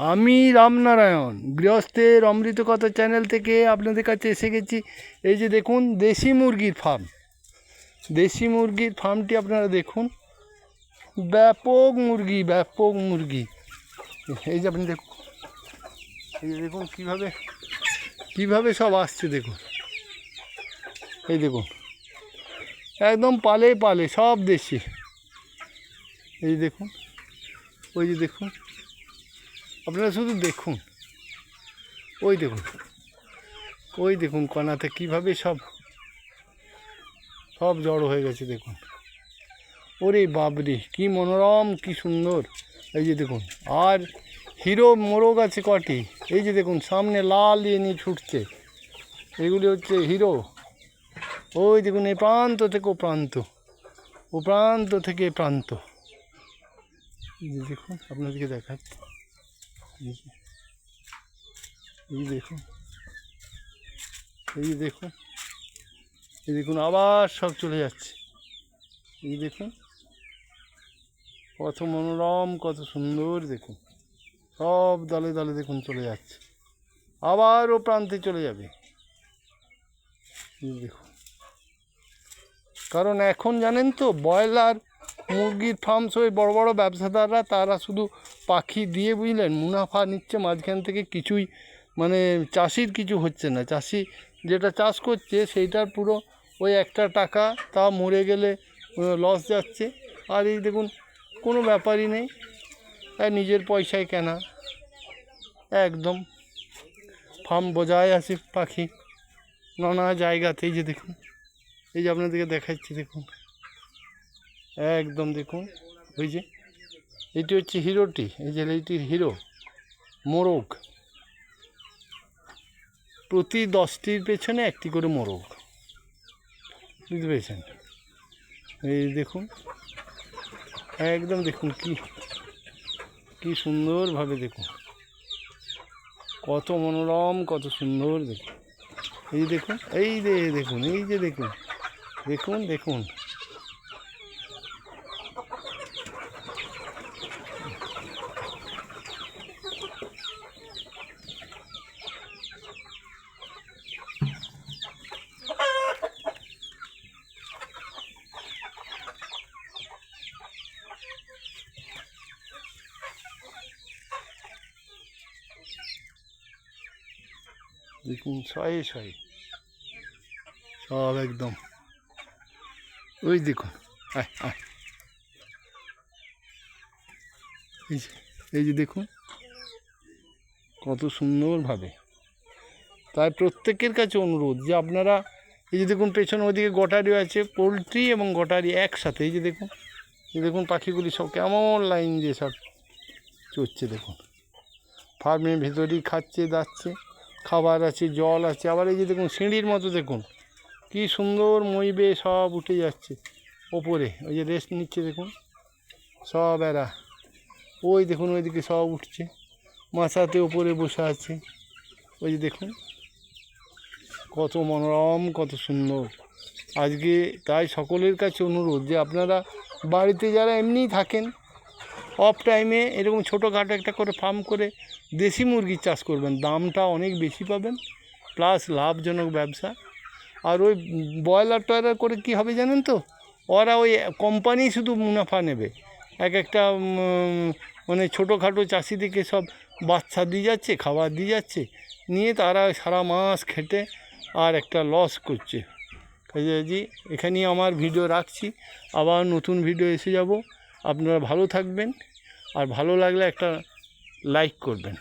আমি রামনারায়ণ গৃহস্থের অমৃত কথা চ্যানেল থেকে আপনাদের কাছে এসে গেছি। এই যে দেখুন, দেশি মুরগির ফার্ম দেশি মুরগির ফার্মটি আপনারা দেখুন। ব্যাপক মুরগি ব্যাপক মুরগি। এই যে আপনি দেখুন এই যে দেখুন কীভাবে কীভাবে সব আসছে দেখুন। এই দেখুন। একদম পালে পালে, সব দেশি। এই যে দেখুন, ওই যে দেখুন, আপনারা শুধু দেখুন, ওই দেখুন ওই দেখুন কণাতে কীভাবে সব সব জড়ো হয়ে গেছে দেখুন। ওরে বাবরে কি মনোরম, কি সুন্দর। এই যে দেখুন, আর হিরো মোরগ আছে কটি। এই যে দেখুন, সামনে লাল ইয়ে ছুটছে। এগুলি হচ্ছে হিরো। ওই দেখুন, এই প্রান্ত থেকে ও প্রান্ত। ও প্রান্ত থেকে এ প্রান্ত। দেখুন, আপনাদেরকে দেখাচ্ছি। এই দেখুন এই দেখুন এই দেখুন, আবার সব চলে যাচ্ছে। এই দেখুন, কত মনোরম, কত সুন্দর দেখুন। সব দলে দলে দেখুন চলে যাচ্ছে। আবার ও প্রান্তে চলে যাবে। দেখুন। কারণ এখন জানেন তো, ব্রয়লার, মুরগির ফার্ম ওই বড় বড় ব্যবসাদাররা, তারা শুধু পাখি দিয়ে বুঝলেন, মুনাফা নিচ্ছে মাঝখান থেকে কিছুই মানে চাষির কিছু হচ্ছে না। চাষি যেটা চাষ করছে, সেইটার পুরো ওই একটা টাকা, তা মরে গেলে লস যাচ্ছে। আর এই দেখুন, কোনো ব্যাপারই নেই। আর নিজের পয়সায় কেনা। একদম। ফার্ম বোঝায় আছে পাখি। নানা জায়গাতেই যে দেখুন। এই যে আপনাদেরকে দেখাচ্ছি, দেখুন। একদম দেখুন, ওই যে এটি হচ্ছে হিরোটি, এই যে এইটির হিরো, মোরগ। প্রতি দশটির পেছনে একটি করে মোরগ। বুঝতে পেরেছেন? এই দেখুন, একদম দেখুন কি কি সুন্দরভাবে দেখুন। কত মনোরম, কত সুন্দর দেখুন। এই দেখুন, এই যে দেখুন, এই যে দেখুন। দেখুন দেখুন। দেখুন শয়ে শয়ে সব একদম। ওই দেখুন এই যে এই যে দেখুন কত সুন্দরভাবে। তাই প্রত্যেকের কাছে অনুরোধ যে আপনারা, এই যে দেখুন, পেছনে ওইদিকে গটারি আছে, পোলট্রি এবং গটারি একসাথে। এই যে দেখুন, এই দেখুন পাখিগুলি সব কেমন লাইন দিয়ে সব চড়ছে, দেখুন। ফার্মের ভেতরেই খাচ্ছে, দাচ্ছে, খাবার আছে, জল আছে, আবার এই যে দেখুন, সিঁড়ির মতো দেখুন। কি সুন্দর মইবে সব উঠে যাচ্ছে। ওপরে, ওই যে রেস্ট নিচ্ছে দেখুন। সব এরা। ওই দেখুন, ওইদিকে সব উঠছে। মাছাতে ওপরে বসে আছে। ওই যে দেখুন। কত মনোরম, কত সুন্দর। আজকে তাই সকলের কাছে অনুরোধ যে আপনারা বাড়িতে যারা এমনিই থাকেন অফ টাইমে এরকম ছোটোখাটো একটা করে ফার্ম করে দেশি মুরগির চাষ করবেন। দামটা অনেক বেশি পাবেন। প্লাস লাভজনক ব্যবসা। আর ওই ব্রয়লার টয়লার করে কি হবে জানেন তো? ওরা ওই কোম্পানি শুধু মুনাফা নেবে। এক একটা মানে ছোটোখাটো চাষিদেরকে সব বাচ্চা দিয়ে যাচ্ছে, খাবার দিয়ে যাচ্ছে, নিয়ে তারা সারা মাস খেটে আর একটা লস করছে। কাজে এখানেই আমার ভিডিও রাখছি। আবার নতুন ভিডিও এসে যাব। আপনারা ভালো থাকবেন আর ভালো লাগলে একটা লাইক করবেন।